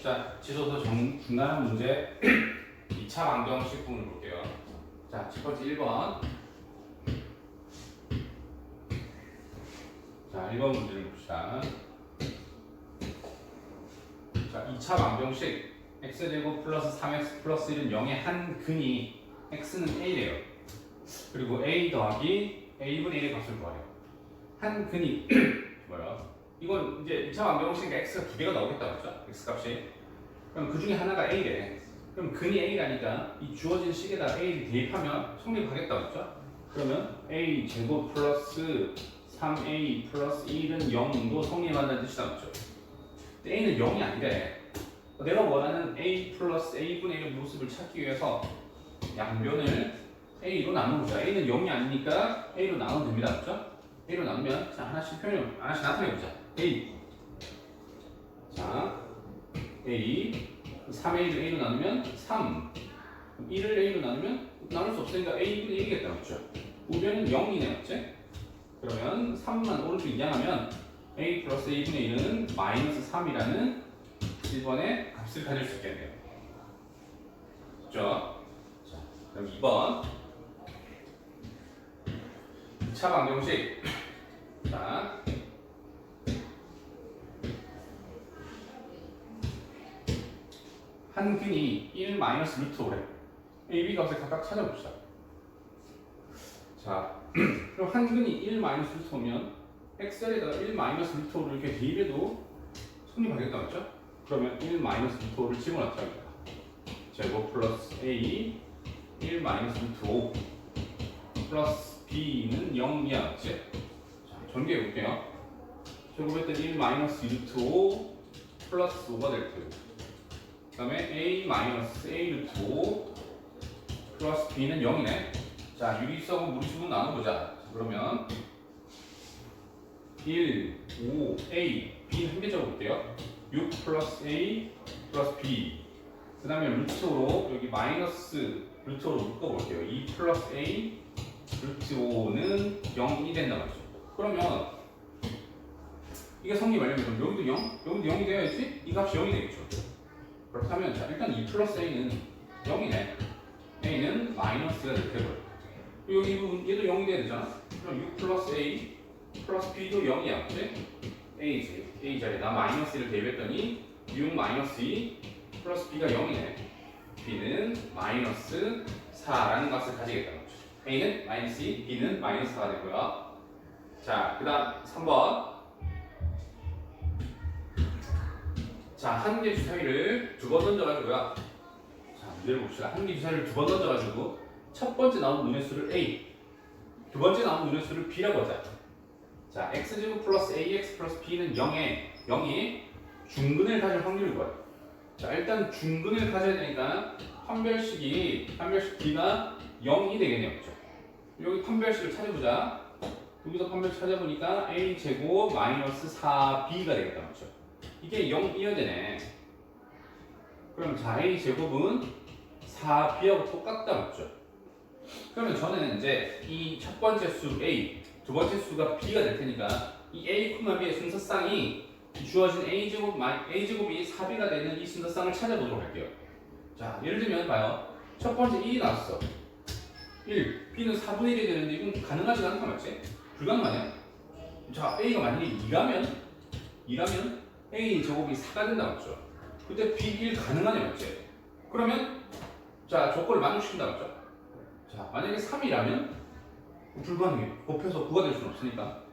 자, 지소서 정, 중간 문제 2차 방정식 부분을 볼게요. 자, 첫 번째 1번. 자, 1번 문제를 봅시다. 자, 2차 방정식 x제곱 플러스 3x 플러스 1은 0의 한 근이 x는 a래요. 그리고 a 더하기 a분의 1의 값을 구하래요. 한 근이 뭐야? 이건 이제 2차 방정식 x가 두 개가 나오겠다 그죠? x 값이. 그럼 그 중에 하나가 a래. 그럼 근이 a라니까 이 주어진 식에다 a를 대입하면 성립하겠다 그죠? 그러면 a 제곱 플러스 3a 플러스 1은 0도 성립한다는 뜻이다 그죠? a는 0이 아니래. 내가 원하는 a 플러스 a분의 1의 모습을 찾기 위해서 양변을 a로 나누자. a는 0이 아니니까 a로 나누면 됩니다. 그죠? A로 나누면 자 하나씩 표현 하나씩 나타내 보자. a 자 a 3a를 a로 나누면 3 1을 a로 나누면 나눌 수 없으니까 a분의 1이겠다 맞죠? 우변은 0이네 맞지? 그러면 3만 오른쪽 이항하면 a 플러스 a분의 1은 마이너스 3이라는 1번의 값을 가질 수 있겠네요 그죠? 자 그럼 2번 2차 방정식 자한 근이 1 마이너스 루트 5래. A, B 값을 각각 찾아봅시다. 자, 그럼 한 근이 1 마이너스 루트 5면 엑셀에다가 1 마이너스 루트 5를 이렇게 대입해도 성립하겠다 맞죠? 그러면 1 마이너스 루트 5를 집어넣자 합니다. 제곱 플러스 A 1 마이너스 루트 5 플러스 B는 0이야 맞지? 자, 전개해 볼게요. 제곱했더니 1 마이너스 루트 5 플러스 5가 될 테고 그 다음에 a 마이너스 a 루트 5 플러스 b는 0이네. 자, 유리수하고 무리수분 나눠보자. 자, 그러면 1, 5, a, b는 한 개 적어볼게요. 6 플러스 a 플러스 b. 그 다음에 루트로 여기 마이너스 루트로 묶어볼게요. 2 플러스 a 루트 5는 0이 된다 말이죠. 그러면 이게 성립하려면 그럼 여기도 0, 여기도 0이 되어야지? 이 값이 0이 되겠죠. 그렇다면 자 일단 2 플러스 a는 0이네. A는 마이너스가 될 테고요 여기 이 부분 얘도 0이 돼야 되잖아. 그럼 6 플러스 a 플러스 b도 0이야. 그치? a지 a 자리에다 마이너스 1을 대입했더니 6 마이너스 2 플러스 b가 0이네. B는 마이너스 4라는 값을 가지겠다 그렇죠? a는 마이너스 2 b는 마이너스 4가 되고요 자 그 다음 3번 자, 한 개 주사위를 두 번 던져가지고요. 자, 문제를 봅시다. 한 개 주사위를 두 번 던져가지고 첫 번째 나온 눈의 수를 A, 두 번째 나온 눈의 수를 B라고 하자. 자, X제곱 플러스 AX 플러스 B는 0에 0이 중근을 가질 확률을 구해요. 자, 일단 중근을 가져야 되니까 판별식이 판별식 B가 0이 되겠네요. 그죠? 여기 판별식을 찾아보자. 여기서 판별식 찾아보니까 A 제곱 마이너스 4B가 되겠다. 맞죠? 이게 0 이어야 되네. 그럼 자 a 제곱은 4b하고 똑같다 맞죠? 그러면 저는 이제 이 첫 번째 수 a, 두 번째 수가 b가 될 테니까 이 a, b의 순서쌍이 주어진 a 제곱 a 제곱이 4b가 되는 이 순서쌍을 찾아보도록 할게요. 자 예를 들면 봐요. 첫 번째 1이 나왔어. 1, b는 4분의 1이 되는데 이건 가능하지 않다 맞지? 불가능하네. 자 a가 만약에 2라면 2라면 A 제곱이 4가 된다 맞죠? 그때 B1 가능하냐 맞지? 그러면 자 조건을 만족시킨다 맞죠? 자 만약에 3이라면 불가능해 곱해서 9가 될 수는 없으니까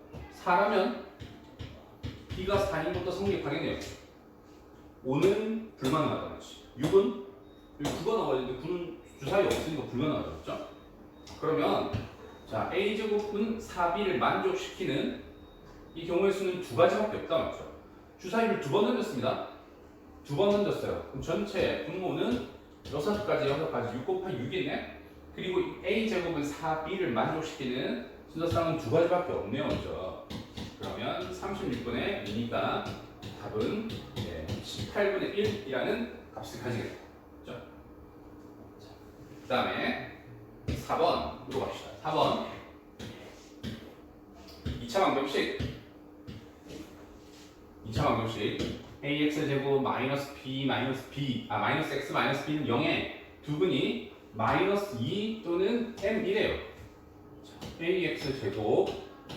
4라면 B가 4인 것도 성립하겠네요 5는 불가능하다 맞지? 6은 여기 9가 나와야 되는데 9는 주사위 없으니까 불가능하다 맞죠? 그러면 자 A 제곱은 4B를 만족시키는 이 경우의 수는 두 가지밖에 없다 맞죠? 주사위를 두 번 던졌습니다. 두 번 던졌어요. 그럼 전체 분모는 6가지, 6가지, 6 곱하기 6이네. 그리고 A 제곱은 4B를 만족시키는 순서쌍은 두 가지밖에 없네요, 먼저. 그러면 36분의 2니까 답은 18분의 1이라는 값을 가지겠다. 그죠? 그 다음에 4번으로 갑시다. 4번. 2차 방정식 2차 방정식 ax 제곱 마이너스 b 마이너스 b 아 마이너스 x 마이너스 b는 0에 두근이 마이너스 2 또는 m이래요. ax 제곱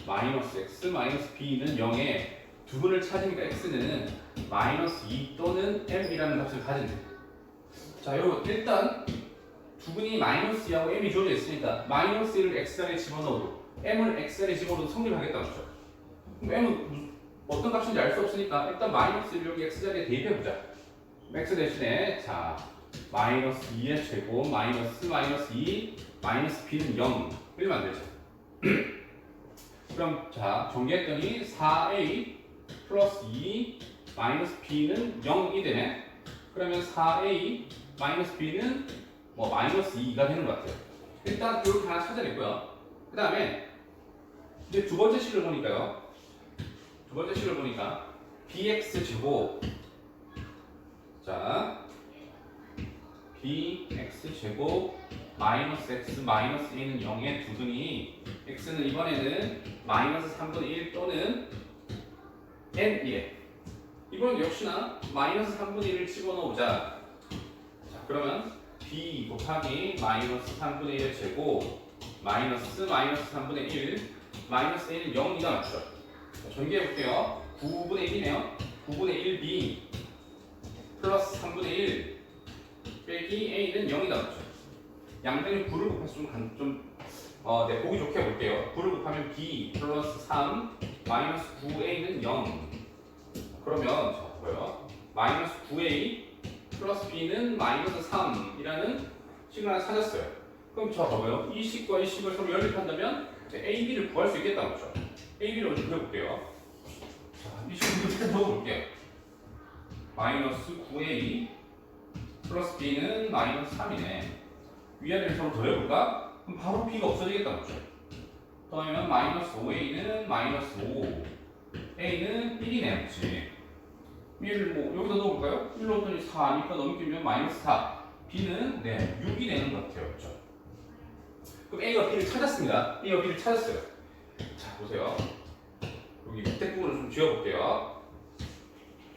마이너스 x 마이너스 b는 0에 두근을 찾으니까 x는 마이너스 2 또는 m이라는 값을 가진대. 자, 여러분 일단 두근이 마이너스 2하고 m이 주어져 있으니까 마이너스 1을 x자리에 집어넣어도 m을 x자리에 집어넣어도 성립하겠다는 거죠. 그럼 m은 무- 어떤 값인지 알 수 없으니까 일단 마이너스 1을 여기 x자리에 대입해보자. x 대신에 자 마이너스 2의 제곱 마이너스 마이너스 2 마이너스 b는 0 이렇게 만들자. 그럼 자 정리했더니 4a 플러스 2 마이너스 b는 0이 되네. 그러면 4a 마이너스 b는 뭐 마이너스 2가 되는 것 같아요. 일단 이렇게 하나 찾아냈고요. 그 다음에 이제 두 번째 식을 보니까요. 두 번째 식을 보니까 bx 제곱 자 bx 제곱 마이너스 x 마이너스 1은 0의 두근이 x는 이번에는 마이너스 3분의 1 또는 n이에 이번 역시나 마이너스 3분의 1을 집어넣어보자 자 그러면 b 곱하기 마이너스 3분의 1의 제곱 마이너스 마이너스 3분의 1 마이너스 1은 0이다 맞죠? 자, 전개해 볼게요 9분의 1이네요 9분의 1b 플러스 3분의 1 빼기 a는 0이다 맞죠? 양변에 9를 곱해서 좀, 간- 좀 어, 네, 보기 좋게 볼게요 9를 곱하면 b 플러스 3 마이너스 9a는 0 그러면 자 뭐요? 마이너스 9a 플러스 b는 마이너스 3이라는 식을 찾았어요. 그럼 저 봐봐요. 이 식과 이 식을 서로 연립한다면 a, b를 구할 수 있겠다 그죠? a, b를 먼저 그려볼게요. 자, 이 식을 일단 적어볼게요. 마이너스 9a 플러스 b는 마이너스 3이네. 위아래를 서로 더해볼까? 그럼 바로 b가 없어지겠다 그죠? 더하면 마이너스 5a는 마이너스 5 a는 1이네 그치? 1을 뭐 여기다 넣어볼까요? 1 넣었더니 4니까 넘기면 마이너스 4 b는 네 6이 되는 것 같아요. 그렇죠? 그럼 a와 b를 찾았습니다. A와 b를 찾았어요. 자 보세요. 여기 밑에 부분을 좀 지워볼게요.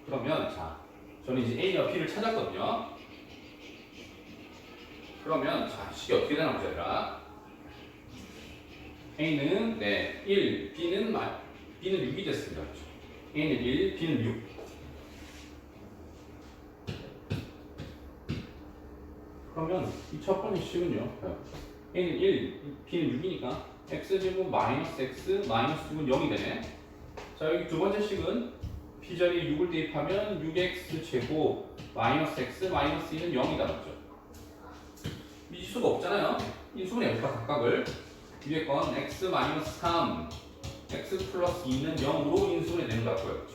그러면 자 저는 이제 a와 b를 찾았거든요. 그러면 자 식이 어떻게 되나 보자 얘들아? A는 네 1, b는 마, b는 6이 됐습니다. 그렇죠? a는 1, b는 6 그러면 이 첫 번째 식은요. a는 1, b는 6이니까 x제곱 마이너스 x 마이너스 6은 0이 되네. 자 여기 두 번째 식은 b 자리에 6을 대입하면 6x 제곱 마이너스 x 마이너스 2는 0이다 맞죠? 미지수가 없잖아요. 인수분해 해볼까 각각을 위에 건 x 마이너스 3 x 플러스 2는 0으로 인수분해 같고요. 그렇죠?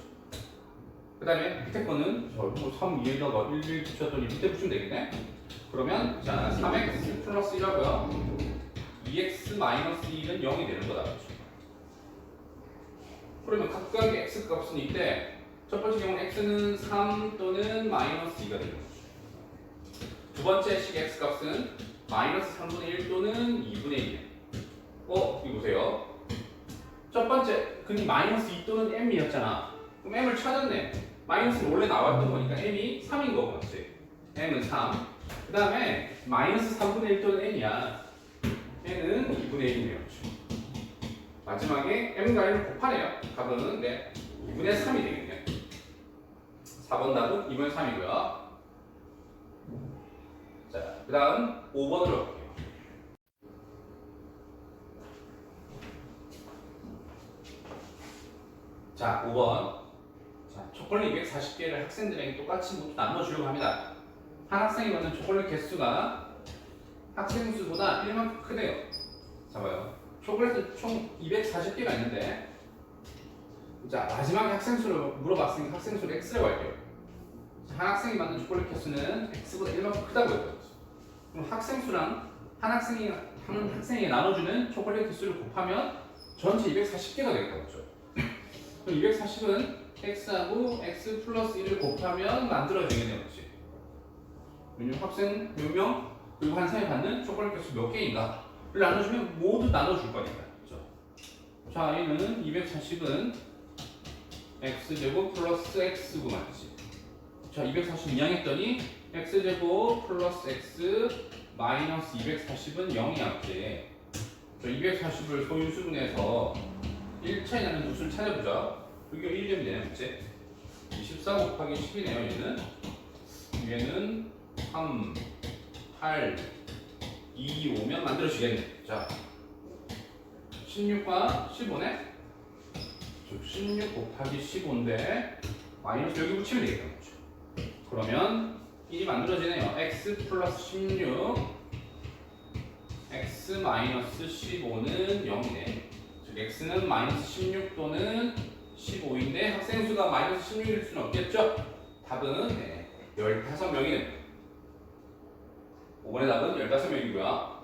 그 다음에 밑에 거는 저3 위에다가 1, 1 붙였더니 밑에 붙이면 되겠네. 그러면 자 3x 플러스 1하고요 2x 마이너스 2는 0이 되는 거다 그렇죠? 그러면 각각의 x 값은 이때 첫 번째 경우는 x는 3 또는 마이너스 2가 되는 거죠 두 번째 식 x 값은 마이너스 3분의 1 또는 2분의 1 어? 이거 보세요 첫 번째 근이 마이너스 2 또는 m이었잖아 그럼 m을 찾았네 마이너스는 원래 나왔던 거니까 m이 3인 거고 맞지? m은 3 그 다음에 마이너스 3분의 1 또는 n이야. n은 2분의 1이네요. 마지막에 m과 n을 곱하네요. 답은 네, 2분의 3이 되겠네요. 4번 답은 2분의 3이고요. 자, 그 다음 5번으로 갈게요. 자, 5번. 자, 초콜릿 240개를 학생들에게 똑같이 나눠주려고 합니다. 한 학생이 받는 초콜릿 개수가 학생 수보다 1만큼 크대요. 잡아요. 초콜릿은 총 240개가 있는데 자 마지막에 학생 수를 물어봤으니까 학생 수를 x라고 할게요. 자, 한 학생이 받는 초콜릿 개수는 x보다 1만큼 크다고 했거든요. 그럼 학생 수랑 한 학생이 한 학생에게 나눠주는 초콜릿 개수를 곱하면 전체 240개가 되겠죠. 그럼 240은 x하고 x 플러스 1을 곱하면 만들어지겠네요. 그렇지? 왜냐면 학생 몇 명, 그리고 한 사람이 받는 초콜릿 개수 몇 개인가를 나눠주면 모두 나눠줄 거니까. 그죠? 자, 얘는 240은 x제곱 플러스 x고 맞지? 자, 242양 했더니 x제곱 플러스 x 마이너스 240은 0이 없지. 저 240을 소유수분해서 1차이 나는 수를 찾아보자. 여기가 1점이 되네, 맞지? 24 곱하기 10이네요, 얘는. 얘는 3, 8, 2, 5면 만들어지겠네. 자, 16과 15네? 즉, 16 곱하기 15인데, 마이너스 여기 붙이면 되겠다. 그러면 1이 만들어지네요. x 플러스 16, x 마이너스 15는 0이네. 즉, x는 마이너스 16 또는 15인데, 학생 수가 마이너스 16일 수는 없겠죠? 답은 네, 15명이네. 5번의 답은 15명이고요.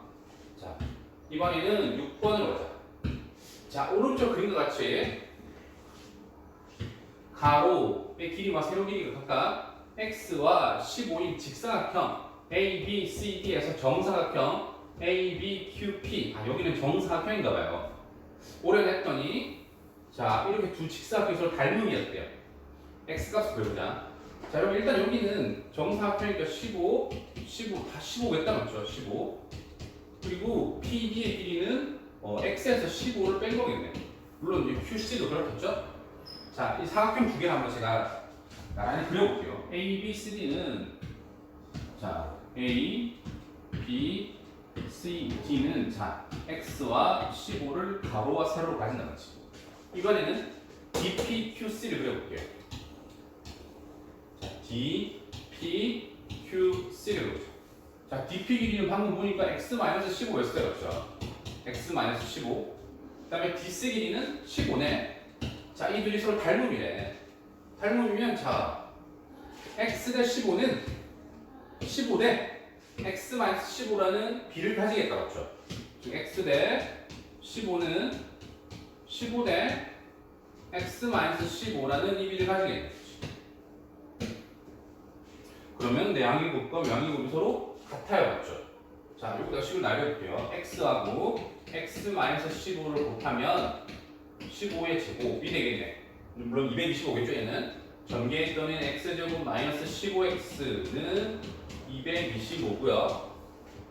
자, 이번에는 6번으로 가자. 자, 오른쪽 그림과 같이 가로의 길이와 세로 길이가 각각 x와 15인 직사각형 A, B, C, D에서 정사각형 A, B, Q, P 아 여기는 정사각형인가 봐요. 오래했더니 자 이렇게 두 직사각형이 서로 닮음이었대요. x 값을 구해보자. 자 여러분 일단 여기는 정사각형이니까 15, 15 다 15겠다 맞죠? 15 그리고 PB의 길이는 어, x에서 15를 뺀 거겠네. 물론 이제 QC도 그렇겠죠? 자, 이 사각형 두 개를 한번 제가 나란히 그려볼게요. A, B, C, D는 자, A, B, C, D는 자, X와 15를 가로와 세로로 가진다 같이. 이번에는 D, P, Q, C를 그려볼게요. 자, D, P, Q, 그려보자. 자, DP 길이는 방금 보니까 X-15였어요. 그렇죠? X-15. 그 다음에 DC 길이는 15네. 자, 이 둘이 서로 닮음이래. 닮음이면 자, x 대 15는 15 대 x-15라는 비를 가지겠다. 그렇죠? 즉 x 대 15는 15 대 x-15라는 이 비를 가지겠네. 그러면 내 양이곱과 양이곱이 서로 같아요. 맞죠? 자, 여기다 식을 날려볼게요. x하고 x-15를 곱하면 15의 제곱이 되겠네. 물론 225겠죠, 얘는. 전개의 또는 x제곱 마이너스 15x는 225고요.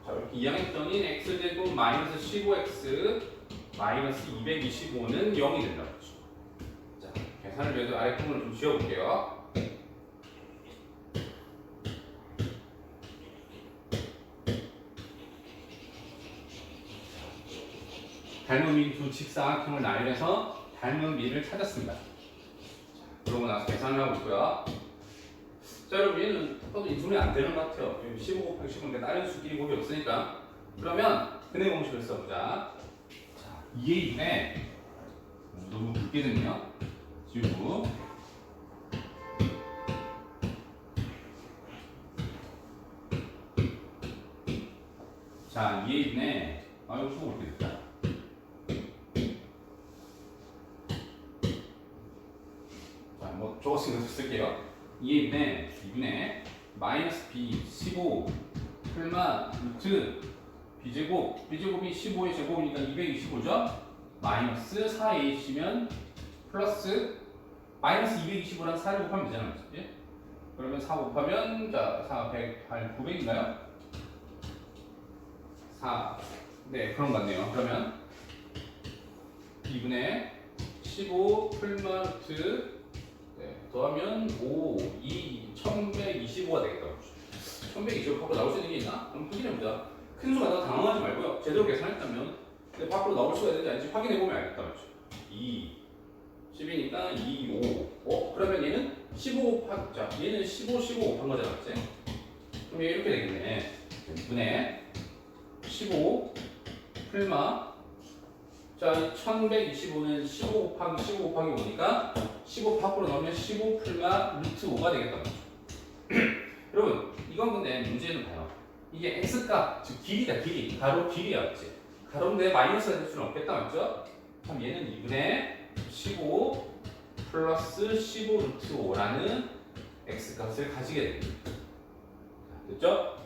자, 이렇게 2항의 또는 x제곱 마이너스 15x 마이너스 225는 0이 된다. 그렇죠? 자, 계산을 위해서 아래 부분을 좀 지워볼게요. 닮은 미 두 직사각형을 나열해서 닮은 미를 찾았습니다. 그러고 나서 계산을 하고 있고요. 자 여러분 얘는 저도 인수분이 안 되는 것 같아요. 15 곱하기 15인데 다른 수 기곱이 없으니까 그러면 근의 공식을 써보자. 자 2의 2에 너무 굵게 됐네요. 6 2의 2분의 2분의 마이너스 b 15 풀마 루트 b제곱 b제곱이 15의 제곱이니까 225죠? 마이너스 4ac면 플러스 마이너스 225랑 4를 곱하면 되잖아요. 그치? 그러면 4 곱하면 자, 4, 100, 8, 900인가요? 4. 네, 그런 것 같네요. 그러면 2분의 15 풀마 루트 네, 더하면 5, 2, 1125가 되겠다. 1125 밖으로 나올 수 있는 게 있나? 그럼 확인해보자. 큰 수가 나 당황하지 말고요. 제대로 계산했다면 근데 밖으로 나올 수가 있는지 아닌지 확인해보면 알겠다. 맞죠? 2, 10이니까 2, 5. 어? 그러면 얘는 15 곱한, 자, 얘는 15, 15 곱한 거잖아. 맞지? 그럼 얘 이렇게 되겠네. 2분의 15 풀마 자, 1125는 15 곱하기 15 곱하기 5니까 15 밖으로 넣으면 15 풀마 루트 5가 되겠다. 여러분, 이건 근데 문제는 봐요. 이게 x값, 즉 길이다, 길이. 가로 길이야, 맞지? 가로인데 마이너스가 될 수는 없겠다, 맞죠? 그럼 얘는 2분의 15 플러스 15 루트 5라는 x값을 가지게 됩니다. 자, 됐죠?